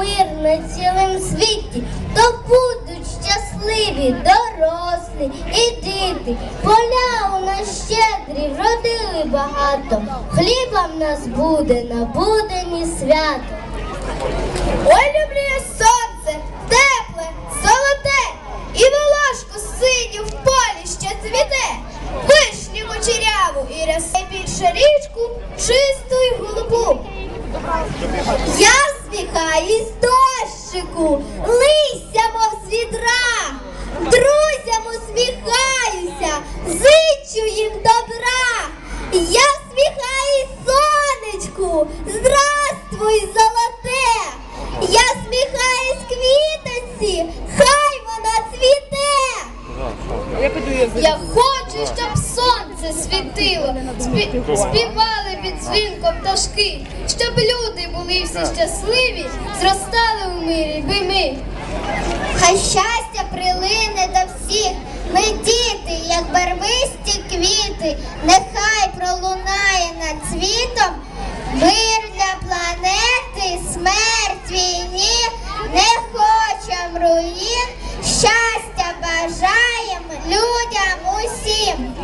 мир на цілим світі, то будуть щасливі дорослі і діти. Поля у нас щедрі, вродили багато. Хліба в нас буде на будені свято. Ой, люблю я сонце, тепле, золоте, і волошку синю в полі ще цвіте, вишню кучеряву і рясе більше річку, чисту й голубу. Я сміхаюсь дощику, лися, мов з відра, друзям усміхаюся, зичу їм добра. Я сміхаюсь сонечку, здравствуй, золоте. Я сміхаюсь квіточці, хай вона цвіте. Я хочу, щоб сонце світило, спі- співали під дзвінком пташки, щоб люди були всі щасливі, зростали у мирі, би ми. Хай щастя прилине до всіх. Ми діти, як барвисті квіти, нехай пролунає над світом. Мир для планети, смерть війні, не хочем руїн, щастя бажаєм людям усім.